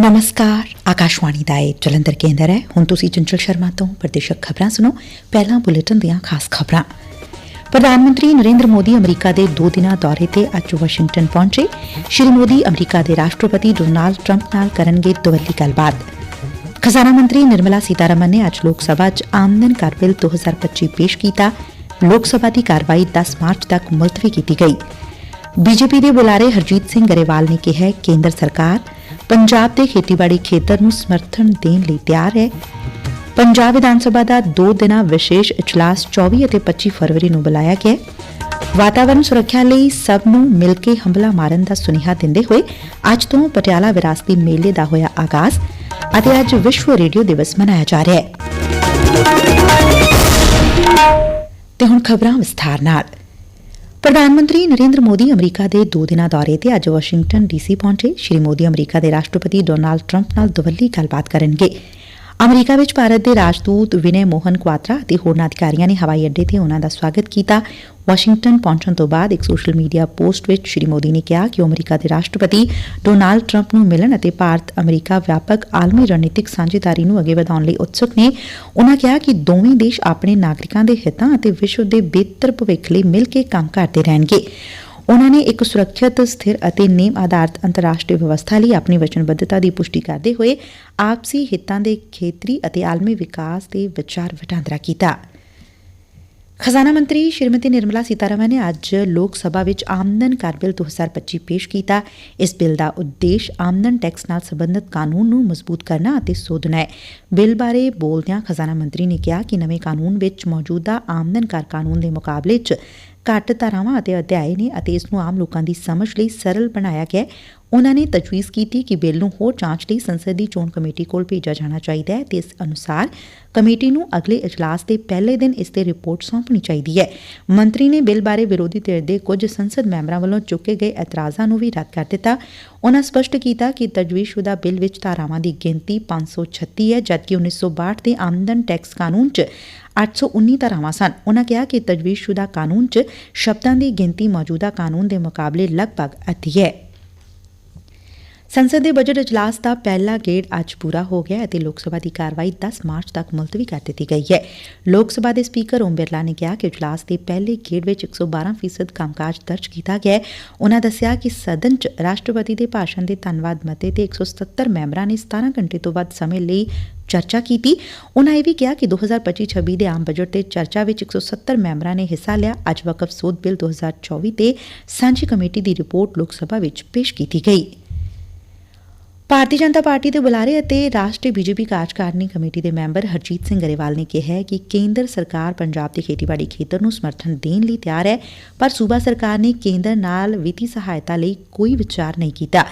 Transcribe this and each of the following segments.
ਨਮਸਕਾਰ ਆਕਾਸ਼ਵਾਣੀ ਦਾ ਇਹ ਜਲੰਧਰ ਕੇਂਦਰ ਹੈ ਹੁਣ ਤੁਸੀਂ ਚੰਚਲ ਸ਼ਰਮਾ ਤੋਂ ਪ੍ਰਦੇਸ਼ਕ ਖਬਰਾਂ ਸੁਣੋ ਪਹਿਲਾਂ ਬੁਲੇਟਿਨ ਦੀਆਂ ਖਾਸ ਖਬਰਾਂ ਪ੍ਰਧਾਨ ਮੰਤਰੀ ਨਰਿੰਦਰ ਮੋਦੀ ਅਮਰੀਕਾ ਦੇ ਦੋ ਦਿਨਾਂ ਦੌਰੇ ਤੇ ਅੱਜ ਵਾਸ਼ਿੰਗਟਨ ਪਹੁੰਚੇ ਸ਼੍ਰੀ ਮੋਦੀ ਅਮਰੀਕਾ ਦੇ ਰਾਸ਼ਟਰਪਤੀ ਡੋਨਾਲਡ ਟਰੰਪ ਨਾਲ ਕਰਨਗੇ ਦੁਵੱਲੀ ਗੱਲਬਾਤ ਖਜ਼ਾਨਾ ਮੰਤਰੀ ਨਿਰਮਲਾ ਸੀਤਾਰਮਨ ਨੇ ਅੱਜ ਲੋਕ ਸਭਾ 'ਚ ਆਮਦਨ ਕਰ ਬਿੱਲ 2025 ਪੇਸ਼ ਕੀਤਾ ਲੋਕ ਸਭਾ ਦੀ ਕਾਰਵਾਈ 10 ਮਾਰਚ ਤੱਕ ਮੁਲਤਵੀ ਕੀਤੀ ਗਈ ਬੀਜੇਪੀ ਦੇ ਬੁਲਾਰੇ ਹਰਜੀਤ ਸਿੰਘ ਗਰੇਵਾਲ ਨੇ ਕਿਹਾ ਕੇਂਦਰ ਸਰਕਾਰ ਪੰਜਾਬ ਦੇ ਖੇਤੀਬਾੜੀ ਖੇਤਰ ਨੂੰ ਸਮਰਥਨ ਦੇਣ ਲਈ ਤਿਆਰ ਹੈ। ਪੰਜਾਬ ਵਿਧਾਨ ਸਭਾ ਦਾ ਦੋ ਦਿਨਾਂ ਵਿਸ਼ੇਸ਼ ਇਜਲਾਸ 24 ਅਤੇ 25 ਫਰਵਰੀ ਨੂੰ ਬੁਲਾਇਆ ਗਿਆ ਹੈ। ਵਾਤਾਵਰਣ ਸੁਰੱਖਿਆ ਲਈ ਸਭ ਨੂੰ ਮਿਲ ਕੇ ਹਮਲਾ ਮਾਰਨ ਦਾ ਸੁਨੇਹਾ ਦਿੰਦੇ ਹੋਏ ਅੱਜ ਤੋਂ ਪਟਿਆਲਾ ਵਿਰਾਸਤੀ ਮੇਲੇ ਦਾ ਹੋਇਆ ਆਗਾਜ਼ ਅਤੇ ਅੱਜ ਵਿਸ਼ਵ ਰੇਡੀਓ ਦਿਵਸ ਮਨਾਇਆ ਜਾ ਰਿਹਾ ਹੈ। ਤੇ ਹੁਣ ਖਬਰਾਂ ਵਿਸਥਾਰ ਨਾਲ। ਪ੍ਰਧਾਨ ਮੰਤਰੀ ਨਰਿੰਦਰ ਮੋਦੀ ਅਮਰੀਕਾ ਦੇ ਦੋ ਦਿਨਾਂ ਦੌਰੇ ਤੇ ਅੱਜ ਵਾਸ਼ਿੰਗਟਨ ਡੀਸੀ ਪਹੁੰਚੇ। ਸ਼੍ਰੀ ਮੋਦੀ ਅਮਰੀਕਾ ਦੇ ਰਾਸ਼ਟਰਪਤੀ ਡੋਨਾਲਡ ਟਰੰਪ ਨਾਲ ਦੁਵੱਲੀ ਗੱਲਬਾਤ ਕਰਨਗੇ। ਅਮਰੀਕਾ ਵਿਚ ਭਾਰਤ ਦੇ ਰਾਜਦੂਤ ਵਿਨੇ ਮੋਹਨ ਕੁਆਤਰਾ ਅਤੇ ਹੋਰਨਾਂ ਅਧਿਕਾਰੀਆਂ ਨੇ ਹਵਾਈ ਅੱਡੇ ਤੇ ਉਨ੍ਹਾਂ ਦਾ ਸਵਾਗਤ ਕੀਤਾ। ਵਾਸ਼ਿੰਗਟਨ ਪਹੁੰਚਣ ਤੋਂ ਬਾਅਦ ਇੱਕ ਸੋਸ਼ਲ ਮੀਡੀਆ ਪੋਸਟ ਵਿੱਚ ਸ਼੍ਰੀ ਮੋਦੀ ਨੇ ਕਿਹਾ ਕਿ ਉਹ ਅਮਰੀਕਾ ਦੇ ਰਾਸ਼ਟਰਪਤੀ ਡੋਨਾਲਡ ਟਰੰਪ ਨੂੰ ਮਿਲਣ ਅਤੇ ਭਾਰਤ ਅਮਰੀਕਾ ਵਿਆਪਕ ਆਲਮੀ ਰਣਨੀਤਿਕ ਸਾਂਝੇਦਾਰੀ ਨੂੰ ਅੱਗੇ ਵਧਾਉਣ ਲਈ ਉਤਸੁਕ ਨੇ। ਉਨ੍ਹਾਂ ਕਿਹਾ ਕਿ ਦੋਵੇਂ ਦੇਸ਼ ਆਪਣੇ ਨਾਗਰਿਕਾਂ ਦੇ ਹਿੱਤਾਂ ਅਤੇ ਵਿਸ਼ਵ ਦੇ ਬਿਹਤਰ ਭਵਿੱਖ ਲਈ ਮਿਲ ਕੇ ਕੰਮ ਕਰਦੇ ਰਹਿਣਗੇ। ਉਨੂਾ ਨੇ ਇਕ ਸੁਰੱਖਿਅਤ ਸਬਿਰ ਅਤੇ ਨੇਮ ਆਧਾਰਿਤ ਅੰਤਰਰਾਸ਼ਟਰੀ ਵਿਵਸਥਾ ਲਈ ਆਪਣੀ ਵਚਨਬੱਧਤਾ ਦੀ ਪੁਸ਼ਟੀ ਕਰਦੇ ਹੋਏ ਆਪਸੀ ਹਿੱਤਾਂ ਦੇ ਖੇਤਰੀ ਅਤੇ ਆਲਮੀ ਵਿਕਾਸ ਤੇ ਵਿਚਾਰ ਵਟਾਂਦਰਾ ਕੀਤਾ। ਖਜ਼ਾਨਾ ਮੰਤਰੀ ਸ਼੍ਰੀਮਤੀ ਨਿਰਮਲਾ ਸੀਤਾਰਮਨ ਨੇ ਅੱਜ ਲੋਕ ਸਭਾ ਵਿੱਚ ਆਮਦਨ ਕਰ ਬਿੱਲ 2025 ਪੇਸ਼ ਕੀਤਾ। ਇਸ ਬਿੱਲ ਦਾ ਉਦੇਸ਼ ਆਮਦਨ ਟੈਕਸ ਨਾਲ ਸੰਬੰਧਿਤ ਕਾਨੂੰਨ ਨੂੰ ਮਜ਼ਬੂਤ ਕਰਨਾ ਅਤੇ ਸੋਧਣਾ ਹੈ। ਬਿੱਲ ਬਾਰੇ ਬੋਲਦਿਆਂ ਖਜ਼ਾਨਾ ਮੰਤਰੀ ਨੇ ਕਿਹਾ ਕਿ ਨਵੇਂ ਕਾਨੂੰਨ ਵਿੱਚ ਮੌਜੂਦਾ ਆਮਦਨ ਕਰ ਕਾਨੂੰਨ ਦੇ ਮੁਕਾਬਲੇ 'ਚ ਘੱਟ ਧਾਰਾਵਾਂ ਅਤੇ ਅਧਿਆਏ ਨੇ ਅਤੇ ਇਸ ਨੂੰ ਆਮ ਲੋਕਾਂ ਦੀ ਸਮਝ ਲਈ ਸਰਲ ਬਣਾਇਆ ਗਿਆ ਹੈ। ਉਨ੍ਹਾਂ ਨੇ ਤਜਵੀਜ਼ ਕੀਤੀ ਕਿ ਬਿੱਲ ਨੂੰ ਹੋਰ ਜਾਂਚ ਲਈ ਸੰਸਦ ਦੀ ਚੋਣ ਕਮੇਟੀ ਕੋਲ ਭੇਜਿਆ ਜਾਣਾ ਚਾਹੀਦਾ ਹੈ ਤੇ ਇਸ ਅਨੁਸਾਰ ਕਮੇਟੀ ਨੂੰ ਅਗਲੇ ਇਜਲਾਸ ਦੇ ਪਹਿਲੇ ਦਿਨ ਇਸ ਤੇ ਰਿਪੋਰਟ ਸੌਂਪਣੀ ਚਾਹੀਦੀ ਹੈ। ਮੰਤਰੀ ਨੇ ਬਿੱਲ ਬਾਰੇ ਵਿਰੋਧੀ ਧਿਰ ਦੇ ਕੁਝ ਸੰਸਦ ਮੈਂਬਰਾਂ ਵੱਲੋਂ ਚੁੱਕੇ ਗਏ ਇਤਰਾਜ਼ਾਂ ਨੂੰ ਵੀ ਰੱਦ ਕਰ ਦਿੱਤਾ। ਉਨ੍ਹਾਂ ਸਪਸ਼ਟ ਕੀਤਾ ਕਿ ਤਜਵੀਜ਼ਸ਼ੁਦਾ ਬਿੱਲ ਵਿੱਚ ਧਾਰਾਵਾਂ ਦੀ ਗਿਣਤੀ 536 ਹੈ, ਜਦਕਿ 1962 ਦੇ ਆਮਦਨ ਟੈਕਸ ਕਾਨੂੰਨ 'ਚ 819 ਧਾਰਾਵਾਂ ਸਨ। ਉਨ੍ਹਾਂ ਕਿਹਾ ਕਿ ਤਜਵੀਜ਼ਸ਼ੁਦਾ ਕਾਨੂੰਨ 'ਚ ਸ਼ਬਦਾਂ ਦੀ ਗਿਣਤੀ ਮੌਜੂਦਾ ਕਾਨੂੰਨ ਦੇ ਮੁਕਾਬਲੇ ਲਗਭਗ ਅੱਧੀ ਹੈ। ਸੰਸਦ ਦੇ ਬਜਟ ਇਜਲਾਸ ਦਾ ਪਹਿਲਾ ਗੇੜ ਅੱਜ ਪੂਰਾ ਹੋ ਗਿਆ ਅਤੇ ਲੋਕ ਸਭਾ ਦੀ ਕਾਰਵਾਈ 10 ਮਾਰਚ ਤੱਕ ਮੁਲਤਵੀ ਕਰ ਦਿੱਤੀ ਗਈ ਹੈ। ਲੋਕ ਸਭਾ ਦੇ ਸਪੀਕਰ ਓਮ ਬਿਰਲਾ ਨੇ ਕਿਹਾ ਕਿ ਇਜਲਾਸ ਦੇ ਪਹਿਲੇ ਗੇੜ ਵਿੱਚ 112% ਕੰਮਕਾਜ ਦਰਜ ਕੀਤਾ ਗਿਆ ਹੈ। ਉਨ੍ਹਾਂ ਦੱਸਿਆ ਕਿ ਸਦਨ 'ਚ ਰਾਸ਼ਟਰਪਤੀ ਦੇ ਭਾਸ਼ਣ ਦੇ ਧੰਨਵਾਦ ਮਤੇ ਤੇ 177 ਮੈਂਬਰਾਂ ਨੇ 17 ਘੰਟੇ ਤੋਂ ਵੱਧ ਸਮੇਂ ਲਈ ਚਰਚਾ ਕੀਤੀ। ਉਨ੍ਹਾਂ ਇਹ ਵੀ ਕਿਹਾ ਕਿ 2025-26 ਦੇ ਆਮ ਬਜਟ ਤੇ ਚਰਚਾ ਵਿੱਚ 170 ਮੈਂਬਰਾਂ ਨੇ ਹਿੱਸਾ ਲਿਆ। ਅੱਜ ਵਕਫ ਸੋਧ ਬਿੱਲ 2024 ਤੇ ਸਾਂਝੀ ਕਮੇਟੀ ਦੀ ਰਿਪੋਰਟ ਲੋਕ ਸਭਾ ਵਿੱਚ ਪੇਸ਼ ਕੀਤੀ ਗਈ। ਭਾਰਤੀ ਜਨਤਾ ਪਾਰਟੀ ਦੇ ਬੁਲਾਰੇ ਅਤੇ ਰਾਸ਼ਟਰੀ ਬੀਜੇਪੀ ਕਾਰਜਕਾਰਨੀ ਕਮੇਟੀ ਦੇ ਮੈਂਬਰ ਹਰਜੀਤ ਸਿੰਘ ਗਰੇਵਾਲ ਨੇ ਕਿਹਾ ਕਿ ਕੇਂਦਰ ਸਰਕਾਰ ਪੰਜਾਬ ਦੇ ਖੇਤੀਬਾੜੀ ਖੇਤਰ ਨੂੰ ਸਮਰਥਨ ਦੇਣ ਲਈ ਤਿਆਰ ਹੈ, ਪਰ ਸੂਬਾ ਸਰਕਾਰ ਨੇ ਕੇਂਦਰ ਨਾਲ ਵਿੱਤੀ ਸਹਾਇਤਾ ਲਈ ਕੋਈ ਵਿਚਾਰ ਨਹੀਂ ਕੀਤਾ।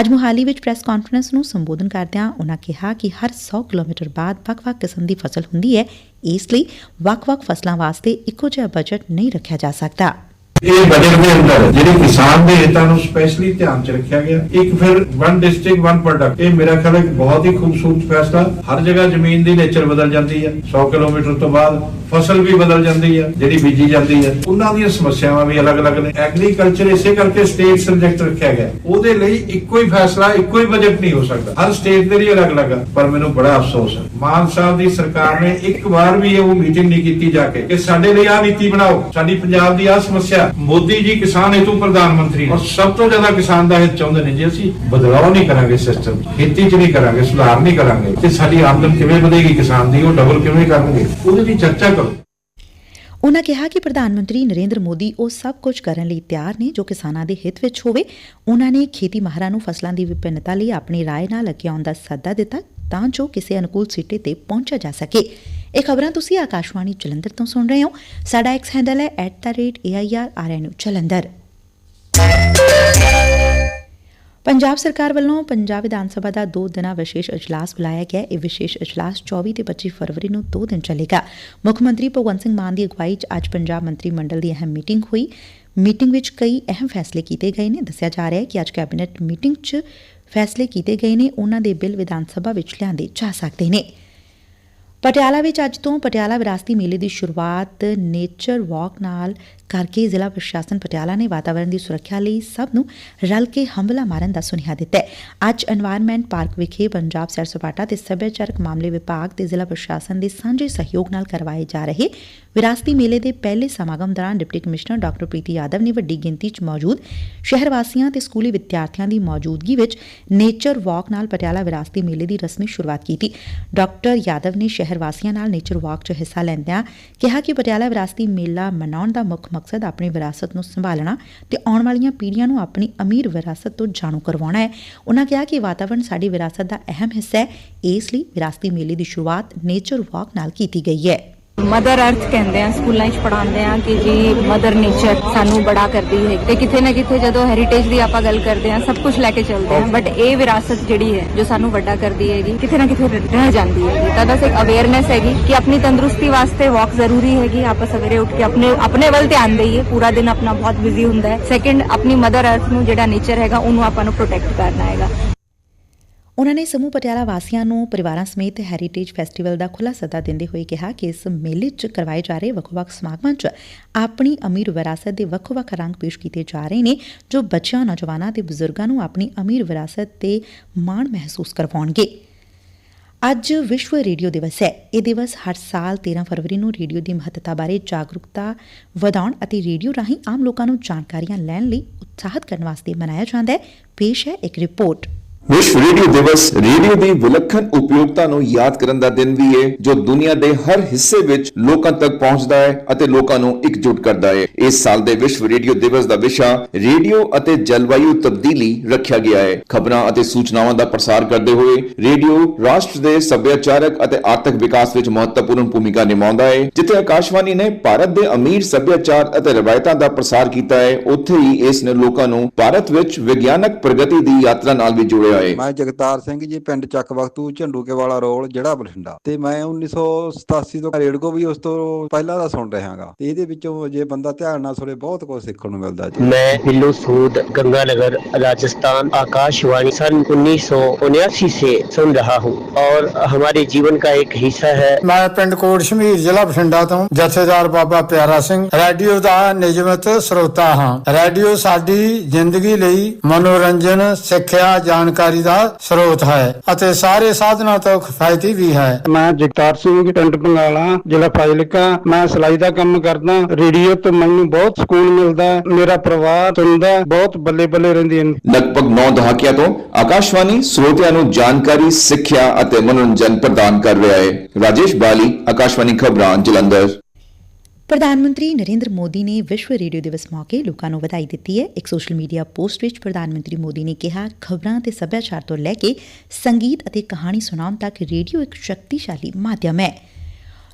ਅੱਜ ਮੁਹਾਲੀ ਵਿੱਚ ਪ੍ਰੈਸ ਕਾਨਫਰੰਸ ਨੂੰ ਸੰਬੋਧਨ ਕਰਦਿਆਂ ਉਨ੍ਹਾਂ ਕਿਹਾ ਕਿ ਹਰ 100 ਕਿਲੋਮੀਟਰ ਬਾਅਦ ਵੱਖ-ਵੱਖ ਕਿਸਮ ਦੀ ਫਸਲ ਹੁੰਦੀ ਹੈ, ਇਸ ਲਈ ਵੱਖ-ਵੱਖ ਫਸਲਾਂ ਵਾਸਤੇ ਇੱਕੋ ਜਿਹਾ ਬਜਟ ਨਹੀਂ ਰੱਖਿਆ ਜਾ ਸਕਦਾ। ਇਹ ਬਜਟ ਦੇ ਅੰਦਰ ਜਿਹੜੇ ਕਿਸਾਨ ਦੇ ਹਿੱਤਾਂ ਨੂੰ ਸਪੈਸ਼ਲੀ ਧਿਆਨ 'ਚ ਰੱਖਿਆ ਗਿਆ। ਇੱਕ ਫਿਰ ਵਨ ਡਿਸਟ੍ਰਿਕਟ ਵਨ ਪ੍ਰੋਡਕਟ ਇਹ ਮੇਰਾ ਖਿਆਲ ਹੈ ਬਹੁਤ ਹੀ ਖੂਬਸੂਰਤ ਫੈਸਲਾ। ਹਰ ਜਗ੍ਹਾ ਜ਼ਮੀਨ ਦੀ ਨੇਚਰ ਬਦਲ ਜਾਂਦੀ ਹੈ। 100 ਕਿਲੋਮੀਟਰ ਤੋਂ ਬਾਅਦ ਫਸਲ ਵੀ ਬਦਲ ਜਾਂਦੀ ਹੈ, ਜਿਹੜੀ ਬੀਜੀ ਜਾਂਦੀ ਹੈ। ਉਹਨਾਂ ਦੀਆਂ ਸਮੱਸਿਆਵਾਂ ਵੀ ਅਲੱਗ-ਅਲੱਗ ਨੇ। ਐਗਰੀਕਲਚਰ ਇਸੇ ਕਰਕੇ ਸਟੇਟ ਸਬਜੈਕਟ ਰੱਖਿਆ ਗਿਆ। ਉਹਦੇ ਲਈ ਇੱਕੋ ਹੀ ਫੈਸਲਾ, ਇੱਕੋ ਹੀ ਬਜਟ ਨਹੀਂ ਹੋ ਸਕਦਾ। ਹਰ ਸਟੇਟ ਦੇ ਲਈ ਅਲੱਗ-ਅਲੱਗ ਹੈ ਪਰ ਮੈਨੂੰ ਬੜਾ ਅਫਸੋਸ ਹੈ। ਮਾਨ ਸਾਹਿਬ ਦੀ ਸਰਕਾਰ ਨੇ ਇੱਕ ਵਾਰ ਵੀ ਉਹ ਮੀਟਿੰਗ ਨਹੀਂ ਕੀਤੀ ਜਾ ਕੇ ਕਿ ਸਾਡੇ ਲਈ ਆਹ ਨੀਤੀ ਬਣਾਓ। ਸਾਡੀ ਪੰਜਾਬ ਦੀ ਆਹ ਸਮੱਸਿਆ ਮੋਦੀ ਜੀ ਕਿਸਾਨ ਹੈਤੂ ਪ੍ਰਧਾਨ ਮੰਤਰੀ ਨੇ। ਔਰ ਸਭ ਤੋਂ ਜ਼ਿਆਦਾ ਕਿਸਾਨ ਦਾ ਹਿੱਤ ਚਾਹੁੰਦੇ ਨੇ ਜੇ ਅਸੀਂ ਬਦਲਾਅ ਨਹੀਂ ਕਰਾਂਗੇ ਸਿਸਟਮ ਖੇਤੀ 'ਚ ਨਹੀਂ ਕਰਾਂਗੇ ਸੁਧਾਰ ਨਹੀਂ ਕਰਾਂਗੇ ਤੇ ਸਾਡੀ ਆਮਦਨ ਕਿਵੇਂ ਵਧੇਗੀ ਕਿਸਾਨ ਦੀ ਉਹ ਡਬਲ ਕਿਵੇਂ ਕਰਨਗੇ ਉਹਦੇ ਦੀ ਚਰਚਾ ਕਰੋ ਉਨ੍ਹਾਂ ਕਿਹਾ ਕਿ ਪ੍ਰਧਾਨ ਮੰਤਰੀ ਨਰਿੰਦਰ ਮੋਦੀ ਉਹ ਸਭ ਕੁਝ ਕਰਨ ਲਈ ਤਿਆਰ ਨੇ ਜੋ ਕਿਸਾਨਾਂ ਦੇ ਹਿੱਤ ਵਿੱਚ ਹੋਵੇ ਉਨ੍ਹਾਂ ਨੇ ਖੇਤੀ ਮਾਹਰਾਂ ਨੂੰ ਫਸਲਾਂ ਦੀ ਵਿਭਿੰਨਤਾ ਲਈ ਆਪਣੀ رائے ਨਾਲ ਅੱਗੇ ਆਉਣ ਦਾ ਸੱਦਾ ਦਿੱਤਾ ਤਾਂ ਜੋ ਕਿਸੇ ਅਨੁਕੂਲ ਸਿੱਟੇ ਤੇ ਪਹੁੰਚਿਆ ਜਾ ਸਕੇ ਇਹ ਖਬਰਾਂ ਤੁਸੀਂ ਆਕਾਸ਼ਵਾਣੀ ਜਲੰਧਰ ਤੋਂ ਸੁਣ ਰਹੇ ਹੋ। ਸਾਡਾ ਐਕਸ ਹੈਂਡਲ ਹੈ @airrnu ਜਲੰਧਰ। ਪੰਜਾਬ ਸਰਕਾਰ ਵੱਲੋਂ ਪੰਜਾਬ ਵਿਧਾਨ ਸਭਾ ਦਾ ਦੋ ਦਿਨਾਂ ਵਿਸ਼ੇਸ਼ ਇਜਲਾਸ ਬੁਲਾਇਆ ਗਿਆ। ਇਹ ਵਿਸ਼ੇਸ਼ ਇਜਲਾਸ 24 ਤੇ 25 ਫਰਵਰੀ ਨੂੰ ਦੋ ਦਿਨ ਚੱਲੇਗਾ। ਮੁੱਖ ਮੰਤਰੀ ਭਗਵੰਤ ਸਿੰਘ ਮਾਨ ਦੀ ਅਗਵਾਈ 'ਚ ਅੱਜ ਪੰਜਾਬ ਮੰਤਰੀ ਮੰਡਲ ਦੀ ਅਹਿਮ ਮੀਟਿੰਗ ਹੋਈ। ਮੀਟਿੰਗ ਵਿੱਚ ਕਈ ਅਹਿਮ ਫੈਸਲੇ ਕੀਤੇ ਗਏ ਨੇ। ਦੱਸਿਆ ਜਾ ਰਿਹਾ ਹੈ ਕਿ ਅੱਜ ਕੈਬਨਿਟ ਮੀਟਿੰਗ 'ਚ ਫੈਸਲੇ ਕੀਤੇ ਗਏ ਨੇ। ਉਹਨਾਂ ਦੇ ਬਿੱਲ ਵਿਧਾਨ ਸਭਾ ਵਿੱਚ ਲਿਆਂਦੇ ਜਾ ਸਕਦੇ ਨੇ। ਪਟਿਆਲਾ ਵਿੱਚ ਅੱਜ ਤੋਂ ਪਟਿਆਲਾ ਵਿਰਾਸਤੀ ਮੇਲੇ ਦੀ ਸ਼ੁਰੂਆਤ ਨੇਚਰ ਵਾਕ ਨਾਲ ਕਰਕੇ ਜ਼ਿਲ੍ਹਾ ਪ੍ਰਸ਼ਾਸਨ ਪਟਿਆਲਾ ਨੇ ਵਾਤਾਵਰਣ ਦੀ ਸੁਰੱਖਿਆ ਲਈ ਸਭ ਨੂੰ ਰਲ ਕੇ ਹੰਬਲਾ ਮਾਰਨ ਦਾ ਸੁਨੇਹਾ ਦਿੱਤਾ ਹੈ। ਅੱਜ এনवायरमेंट ਪਾਰਕ ਵਿਖੇ ਪੰਜਾਬ ਸੈਰ ਸਪਾਟਾ ਤੇ ਸੱਭਿਆਚਾਰਕ ਮਾਮਲੇ ਵਿਭਾਗ ਤੇ ਜ਼ਿਲ੍ਹਾ ਪ੍ਰਸ਼ਾਸਨ ਦੇ ਸਾਂਝੇ ਸਹਿਯੋਗ ਨਾਲ ਕਰਵਾਏ ਜਾ ਰਹੇ ਵਿਰਾਸਤੀ ਮੇਲੇ ਦੇ ਪਹਿਲੇ ਸਮਾਗਮ ਦੌਰਾਨ deputy commissioner doctor Preeti Yadav ਨੇ ਵੱਡੀ ਗਿਣਤੀ 'ਚ ਮੌਜੂਦ ਸ਼ਹਿਰ ਵਾਸੀਆਂ ਤੇ ਸਕੂਲੀ ਵਿਦਿਆਰਥੀਆਂ ਦੀ ਮੌਜੂਦਗੀ ਵਿੱਚ ਨੇਚਰ ਵਾਕ ਨਾਲ ਪਟਿਆਲਾ ਵਿਰਾਸਤੀ ਮੇਲੇ ਦੀ ਰਸਮੀ ਸ਼ੁਰੂਆਤ ਕੀਤੀ। ਡਾਕਟਰ ਯਾਦਵ ਨੇ ਸ਼ਹਿਰ ਵਾਸੀਆਂ ਨਾਲ ਨੇਚਰ ਵਾਕ 'ਚ ਹਿੱਸਾ ਲੈਂਦਿਆਂ ਕਿਹਾ ਕਿ ਪਟਿਆਲਾ ਵਿਰਾਸਤੀ ਮੇਲਾ ਮਨਾਉਣ ਦਾ ਮੁੱਖ ਮਕਸਦ ਆਪਣੀ ਵਿਰਾਸਤ ਨੂੰ ਸੰਭਾਲਣਾ ਤੇ ਆਉਣ ਵਾਲੀਆਂ ਪੀੜ੍ਹੀਆਂ ਨੂੰ ਆਪਣੀ ਅਮੀਰ ਵਿਰਾਸਤ ਤੋਂ ਜਾਣੂ ਕਰਵਾਉਣਾ ਹੈ। ਉਹਨਾਂ ਕਿਹਾ ਕਿ ਵਾਤਾਵਰਣ ਸਾਡੀ ਵਿਰਾਸਤ ਦਾ ਅਹਿਮ ਹਿੱਸਾ ਹੈ। ਇਸ ਲਈ ਵਿਰਾਸਤੀ ਮੇਲੇ ਦੀ ਸ਼ੁਰੂਆਤ ਨੇਚਰ ਵਾਕ ਨਾਲ ਕੀਤੀ ਗਈ ਹੈ। ਮਦਰ ਅਰਥ ਕਹਿੰਦੇ ਆ, ਸਕੂਲਾਂ 'ਚ ਪੜਾਉਂਦੇ ਆ ਕਿ ਜੀ ਮਦਰ ਨੇਚਰ ਸਾਨੂੰ ਬੜਾ ਕਰਦੀ ਹੈ। ਤੇ ਕਿਤੇ ਨਾ ਕਿਤੇ ਜਦੋਂ ਹੈਰੀਟੇਜ ਦੀ ਆਪਾਂ ਗੱਲ ਕਰਦੇ ਆ, ਸਭ ਕੁਝ ਲੈ ਕੇ ਚੱਲਦੇ ਆ। ਬਟ ਇਹ ਵਿਰਾਸਤ ਜਿਹੜੀ ਹੈ, ਜੋ ਸਾਨੂੰ ਵੱਡਾ ਕਰਦੀ ਹੈਗੀ, ਕਿਤੇ ਨਾ ਕਿਤੇ ਰਹਿ ਜਾਂਦੀ ਹੈਗੀ। ਤਾਂ ਬਸ ਇੱਕ ਅਵੇਅਰਨੈਸ ਹੈਗੀ ਕਿ ਆਪਣੀ ਤੰਦਰੁਸਤੀ ਵਾਸਤੇ ਵਾਕ ਜ਼ਰੂਰੀ ਹੈਗੀ। ਆਪਾਂ ਸਵੇਰੇ ਉੱਠ ਕੇ ਆਪਣੇ ਆਪਣੇ ਵੱਲ ਧਿਆਨ ਦਈਏ। ਪੂਰਾ ਦਿਨ ਆਪਣਾ ਬਹੁਤ ਬਿਜ਼ੀ ਹੁੰਦਾ ਹੈ। ਸੈਕੰਡ ਆਪਣੀ ਮਦਰ ਅਰਥ ਨੂੰ ਜਿਹੜਾ ਨੇਚਰ ਹੈਗਾ, ਉਹਨੂੰ ਆਪਾਂ ਨੂੰ ਪ੍ਰੋਟੈਕਟ ਕਰਨਾ ਹੈਗਾ। ਉਨੂਾ ਨੇ ਸਮੂਹ ਪਟਿਆਲਾ ਵਾਸੀਆਂ ਨੂੰ ਪਰਿਵਾਰਾਂ ਸਮੇਤ ਹੈਰੀਟੇਜ ਫੈਸਟੀਵਲ ਦਾ ਖੁੱਲਾ ਸੱਦਾ ਦਿੰਦੇ ਹੋਏ ਕਿਹਾ ਕਿ ਇਸ ਮੇਲੇ 'ਚ ਕਰਵਾਏ ਜਾ ਰਹੇ ਵੱਖ-ਵੱਖ ਸਮਾਗਮਾਂ 'ਚ ਆਪਣੀ ਅਮੀਰ ਵਿਰਾਸਤ ਦੇ ਵੱਖ-ਵੱਖ ਰੰਗ ਪੇਸ਼ ਕੀਤੇ ਜਾ ਰਹੇ ਨੇ, ਜੋ ਬੱਚਿਆਂ, ਨੌਜਵਾਨਾਂ ਤੇ ਬਜ਼ੁਰਗਾਂ ਨੂੰ ਆਪਣੀ ਅਮੀਰ ਵਿਰਾਸਤ ਤੇ ਮਾਣ ਮਹਿਸੂਸ ਕਰਵਾਉਣਗੇ। ਅੱਜ ਵਿਸ਼ਵ ਰੇਡੀਓ ਦਿਵਸ ਹੈ। ਇਹ ਦਿਵਸ ਹਰ ਸਾਲ 13 ਫਰਵਰੀ ਨੂੰ ਰੇਡੀਓ ਦੀ ਮਹੱਤਤਾ ਬਾਰੇ ਜਾਗਰੂਕਤਾ ਵਧਾਉਣ ਅਤੇ ਰੇਡੀਓ ਰਾਹੀਂ ਆਮ ਲੋਕਾਂ ਨੂੰ ਜਾਣਕਾਰੀਆਂ ਲੈਣ ਲਈ ਉਤਸ਼ਾਹਿਤ ਕਰਨ ਵਾਸਤੇ ਮਨਾਇਆ ਜਾਂਦਾ ਹੈ। ਪੇਸ਼ ਹੈ ਇੱਕ ਰਿਪੋਰਟ। ਵਿਸ਼ਵ ਰੇਡੀਓ ਦਿਵਸ ਰੇਡੀਓ ਦੀ ਵਿਲੱਖਣ ਉਪਯੋਗਤਾ ਨੂੰ ਯਾਦ ਕਰਨ ਦਾ ਦਿਨ ਵੀ ਹੈ ਜੋ ਦੁਨੀਆ ਦੇ ਹਰ ਹਿੱਸੇ ਵਿੱਚ ਲੋਕਾਂ ਤੱਕ ਪਹੁੰਚਦਾ ਹੈ ਅਤੇ ਲੋਕਾਂ ਨੂੰ ਇਕਜੁੱਟ ਕਰਦਾ ਹੈ ਇਸ ਸਾਲ ਦੇ ਵਿਸ਼ਵ ਰੇਡੀਓ ਦਿਵਸ ਦਾ ਵਿਸ਼ਾ ਰੇਡੀਓ ਅਤੇ ਜਲਵਾਯੂ ਤਬਦੀਲੀ ਰੱਖਿਆ ਗਿਆ ਹੈ ਖਬਰਾਂ ਅਤੇ ਸੂਚਨਾਵਾਂ ਦਾ ਪ੍ਰਸਾਰ ਕਰਦੇ ਹੋਏ ਰੇਡੀਓ ਰਾਸ਼ਟਰ ਦੇ ਸੱਭਿਆਚਾਰਕ ਅਤੇ ਆਰਥਿਕ ਵਿਕਾਸ ਵਿੱਚ ਮਹੱਤਵਪੂਰਨ ਭੂਮਿਕਾ ਨਿਭਾਉਂਦਾ ਹੈ ਜਿੱਥੇ ਆਕਾਸ਼ਵਾਣੀ ਨੇ ਭਾਰਤ ਦੇ ਅਮੀਰ ਸੱਭਿਆਚਾਰ ਅਤੇ ਰਵਾਇਤਾਂ ਦਾ ਪ੍ਰਸਾਰ ਕੀਤਾ ਹੈ ਉੱਥੇ ਹੀ ਇਸ ਨੇ ਲੋਕਾਂ ਨੂੰ ਭਾਰਤ ਵਿੱਚ ਵਿਗਿਆਨਕ ਪ੍ਰਗਤੀ ਦੀ ਯਾਤਰਾ ਨਾਲ ਵੀ ਜੋੜਿਆ। ਹੈ ਮੈਂ ਜਗਤਾਰ ਸਿੰਘ ਜੀ ਪਿੰਡ ਚੱਕ ਵਖਤੂ ਝੰਡੂਕੇ ਵਾਲਾ ਰੋਲ ਜਿਹੜਾ ਬਠਿੰਡਾ ਤੇ ਮੈਂ 1987 ਤੋਂ ਰੇਡਕੋ ਵੀ ਉਸ ਤੋਂ ਪਹਿਲਾਂ ਦਾ ਸੁਣ ਰਿਹਾਗਾ ਤੇ ਇਹਦੇ ਵਿੱਚੋਂ ਜੇ ਬੰਦਾ ਧਿਆਨ ਨਾਲ ਸੁਣੇ ਬਹੁਤ ਕੁਝ ਸਿੱਖਣ ਨੂੰ ਮਿਲਦਾ ਜੀ मैं हिल्लू सूद गंगानगर राजस्थान आकाशवाणी सन उन्नीस से सुन रहा हूँ और हमारे जीवन का एक हिस्सा है ਮੈਂ ਪਿੰਡ ਕੋਟ ਸ਼ਮੀਰ ਜ਼ਿਲ੍ਹਾ ਬਠਿੰਡਾ ਤੋਂ ਜਥੇਦਾਰ ਬਾਬਾ ਪਿਆਰਾ ਸਿੰਘ ਰੇਡੀਓ ਦਾ ਨਿਯਮਿਤ ਸਰੋਤਾ ਹਾਂ ਰੇਡੀਓ ਸਾਡੀ ਜ਼ਿੰਦਗੀ ਲਈ ਮਨੋਰੰਜਨ ਸਿੱਖਿਆ ਜਾਣਕਾਰੀ ਦਾ ਸਰੋਤ ਹੈ ਅਤੇ ਸਾਰੇ ਸਾਧਨਾਂ ਤੋਂ ਕਿਫਾਇਤੀ ਵੀ ਹੈ। ਮੈਂ ਜਗਤਾਰ ਸਿੰਘ ਪਿੰਡ ਬੰਗਾਲਾ ਜ਼ਿਲ੍ਹਾ ਫਾਜ਼ਿਲਕਾ। ਮੈਂ ਸਿਲਾਈ ਦਾ ਕੰਮ ਕਰਦਾ ਰੇਡੀਓ ਤੋਂ ਮੈਨੂੰ ਬਹੁਤ ਸਕੂਨ ਮਿਲਦਾ ਹੈ। ਮੇਰਾ ਪਰਿਵਾਰ ਸੁਣਦਾ ਹੈ, ਬਹੁਤ ਬੱਲੇ ਬੱਲੇ ਰਹਿੰਦੀ ਹਨ। ਲਗਭਗ 9 ਦਹਾਕਿਆਂ ਤੋਂ ਆਕਾਸ਼ਵਾਣੀ ਸਰੋਤਿਆਂ ਨੂੰ ਜਾਣਕਾਰੀ ਸਿੱਖਿਆ ਅਤੇ ਮਨੋਰੰਜਨ ਪ੍ਰਦਾਨ ਕਰ ਰਿਹਾ ਹੈ। ਰਾਜੇਸ਼ ਬਾਲੀ ਆਕਾਸ਼ਵਾਣੀ ਖਬਰਾਂ ਜਲੰਧਰ। ਪ੍ਰਧਾਨ ਮੰਤਰੀ ਨਰਿੰਦਰ ਮੋਦੀ ਨੇ ਵਿਸ਼ਵ ਰੇਡੀਓ ਦਿਵਸ ਮੌਕੇ ਲੋਕਾਂ ਨੂੰ ਵਧਾਈ ਦਿੱਤੀ ਹੈ। ਇੱਕ ਸੋਸ਼ਲ ਮੀਡੀਆ ਪੋਸਟ ਵਿੱਚ ਪ੍ਰਧਾਨ ਮੰਤਰੀ ਮੋਦੀ ਨੇ ਕਿਹਾ, ਖਬਰਾਂ ਤੇ ਸੱਭਿਆਚਾਰ ਤੋਂ ਲੈ ਕੇ ਸੰਗੀਤ ਅਤੇ ਕਹਾਣੀ ਸੁਣਾਉਣ ਤੱਕ ਰੇਡੀਓ ਇੱਕ ਸ਼ਕਤੀਸ਼ਾਲੀ ਮਾਧਿਅਮ ਹੈ।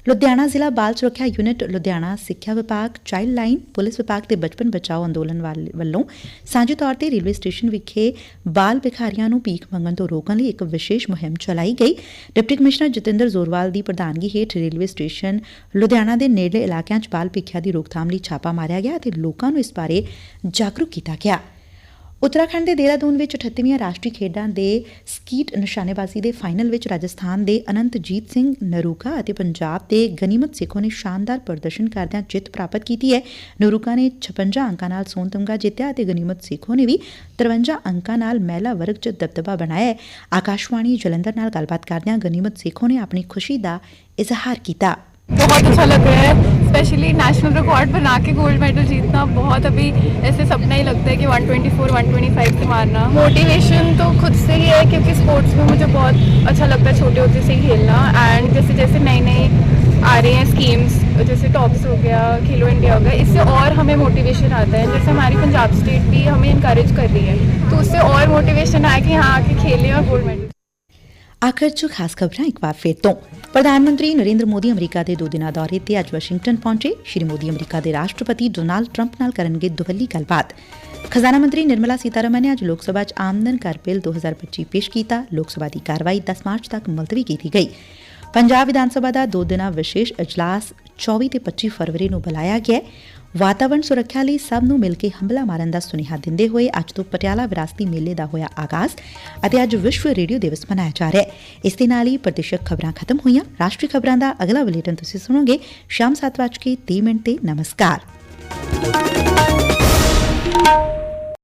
ਲੁਧਿਆਣਾ ਜ਼ਿਲ੍ਹਾ ਬਾਲ ਸੁਰੱਖਿਆ ਯੂਨਿਟ, ਲੁਧਿਆਣਾ ਸਿੱਖਿਆ ਵਿਭਾਗ, ਚਾਈਲਡ ਲਾਈਨ, ਪੁਲਿਸ ਵਿਭਾਗ ਤੇ ਬਚਪਨ ਬਚਾਓ ਅੰਦੋਲਨ ਵੱਲੋਂ ਸਾਂਝੇ ਤੌਰ ਤੇ ਰੇਲਵੇ ਸਟੇਸ਼ਨ ਵਿਖੇ ਬਾਲ ਭਿਖਾਰੀਆਂ ਨੂੰ ਭੀਖ ਮੰਗਣ ਤੋਂ ਰੋਕਣ ਲਈ ਇੱਕ ਵਿਸ਼ੇਸ਼ ਮੁਹਿੰਮ ਚਲਾਈ ਗਈ। ਡਿਪਟੀ ਕਮਿਸ਼ਨਰ ਜਤਿੰਦਰ ਜ਼ੋਰਵਾਲ ਦੀ ਪ੍ਰਧਾਨਗੀ ਹੇਠ ਰੇਲਵੇ ਸਟੇਸ਼ਨ ਲੁਧਿਆਣਾ ਦੇ ਨੇੜਲੇ ਇਲਾਕਿਆਂ 'ਚ ਬਾਲ ਭਿੱਖਿਆ ਦੀ ਰੋਕਥਾਮ ਲਈ ਛਾਪਾ ਮਾਰਿਆ ਗਿਆ ਅਤੇ ਲੋਕਾਂ ਨੂੰ ਇਸ ਬਾਰੇ ਜਾਗਰੂਕ ਕੀਤਾ ਗਿਆ। ਉੱਤਰਾਖੰਡ ਦੇ ਦੇਹਰਾਦੂਨ ਵਿੱਚ 38ਵੀਂ ਰਾਸ਼ਟਰੀ ਖੇਡਾਂ ਦੇ ਸਕੀਟ ਨਿਸ਼ਾਨੇਬਾਜ਼ੀ ਦੇ ਫਾਈਨਲ ਵਿੱਚ ਰਾਜਸਥਾਨ ਦੇ ਅਨੰਤਜੀਤ ਸਿੰਘ ਨਰੂਕਾ ਅਤੇ ਪੰਜਾਬ ਦੇ ਗਨੀਮਤ ਸੇਖੋ ਨੇ ਸ਼ਾਨਦਾਰ ਪ੍ਰਦਰਸ਼ਨ ਕਰਦਿਆਂ ਜਿੱਤ ਪ੍ਰਾਪਤ ਕੀਤੀ ਹੈ। ਨਰੂਕਾ ਨੇ 56 ਅੰਕਾਂ ਨਾਲ ਸੋਨ ਤਮਗਾ ਜਿੱਤਿਆ ਅਤੇ ਗਨੀਮਤ ਸੇਖੋ ਨੇ ਵੀ 53 ਅੰਕਾਂ ਨਾਲ ਮਹਿਲਾ ਵਰਗ 'ਚ ਦਬਦਬਾ ਬਣਾਇਆ ਹੈ। ਆਕਾਸ਼ਵਾਣੀ ਜਲੰਧਰ ਨਾਲ ਗੱਲਬਾਤ ਕਰਦਿਆਂ ਗਨੀਮਤ ਸੇਖੋ ਨੇ ਆਪਣੀ ਖੁਸ਼ੀ ਦਾ ਇਜ਼ਹਾਰ ਕੀਤਾ। बहुत अच्छा लग रहा है। स्पेशली नेशनल रिकॉर्ड बना के गोल्ड मेडल जीतना बहुत अभी ऐसे सपना ही लगता है कि 124 125 से मारना। मोटिवेशन तो खुद से ही है क्योंकि स्पोर्ट्स में मुझे बहुत अच्छा लगता है छोटे होते से ही खेलना। एंड जैसे जैसे नई नई आ रही हैं स्कीम्स जैसे टॉप्स हो गया, खेलो इंडिया हो गया, इससे और हमें मोटिवेशन आता है। जैसे हमारी पंजाब स्टेट भी हमें इंकरेज कर रही है। तो उससे और मोटिवेशन आया कि हाँ आके खेलें और गोल्ड मेडल ਆਖਰ 'ਚ ਖਾਸ ਖਬਰਾਂ ਇੱਕ ਵਾਰ ਫਿਰ ਤੋਂ। ਪ੍ਰਧਾਨ ਮੰਤਰੀ ਨਰਿੰਦਰ ਮੋਦੀ ਅਮਰੀਕਾ ਦੇ ਦੋ ਦਿਨਾਂ ਦੌਰੇ ਤੇ ਅੱਜ ਵਾਸ਼ਿੰਗਟਨ ਪਹੁੰਚੇ। ਸ਼੍ਰੀ ਮੋਦੀ ਅਮਰੀਕਾ ਦੇ ਰਾਸ਼ਟਰਪਤੀ ਡੋਨਾਲਡ ਟਰੰਪ ਨਾਲ ਕਰਨਗੇ ਦੁਵੱਲੀ ਗੱਲਬਾਤ। ਖਜ਼ਾਨਾ ਮੰਤਰੀ ਨਿਰਮਲਾ ਸੀਤਾਰਮਨ ਨੇ ਅੱਜ ਲੋਕ ਸਭਾ 'ਚ ਆਮਦਨ ਕਰ ਬਿੱਲ 2025 ਪੇਸ਼ ਕੀਤਾ। ਲੋਕ ਸਭਾ ਦੀ ਕਾਰਵਾਈ 10 ਮਾਰਚ ਤੱਕ ਮੁਲਤਵੀ ਕੀਤੀ ਗਈ। ਪੰਜਾਬ ਵਿਧਾਨ ਸਭਾ ਦਾ ਦੋ ਦਿਨਾਂ ਵਿਸ਼ੇਸ਼ ਅਜਲਾਸ 24 ਤੇ 25 ਫਰਵਰੀ ਨੂੰ ਬੁਲਾਇਆ ਗਿਆ ਹੈ। ਵਾਤਾਵਰਣ ਸੁਰੱਖਿਆ ਲਈ ਸਭ ਨੂੰ ਮਿਲ ਕੇ ਹੰਭਲਾ ਮਾਰਨ ਦਾ ਸੁਨੇਹਾ ਦਿੰਦੇ ਹੋਏ ਅੱਜ ਤੋਂ ਪਟਿਆਲਾ ਵਿਰਾਸਤੀ ਮੇਲੇ ਦਾ ਹੋਇਆ ਆਗਾਜ਼ ਅਤੇ ਅੱਜ ਵਿਸ਼ਵ ਰੇਡੀਓ ਦਿਵਸ ਮਨਾਇਆ ਜਾ ਰਿਹਾ ਹੈ। ਇਸ ਦੇ ਨਾਲ ਹੀ ਪ੍ਰਦੇਸ਼ਕ ਖਬਰਾਂ ਖਤਮ ਹੋਈਆਂ। ਰਾਸ਼ਟਰੀ ਖਬਰਾਂ ਦਾ ਅਗਲਾ ਬੁਲੇਟਿਨ ਤੁਸੀਂ ਸੁਣੋਗੇ। ਸ਼ਾਮ 7:30 ਮਿੰਟ ਤੇ ਨਮਸਕਾਰ।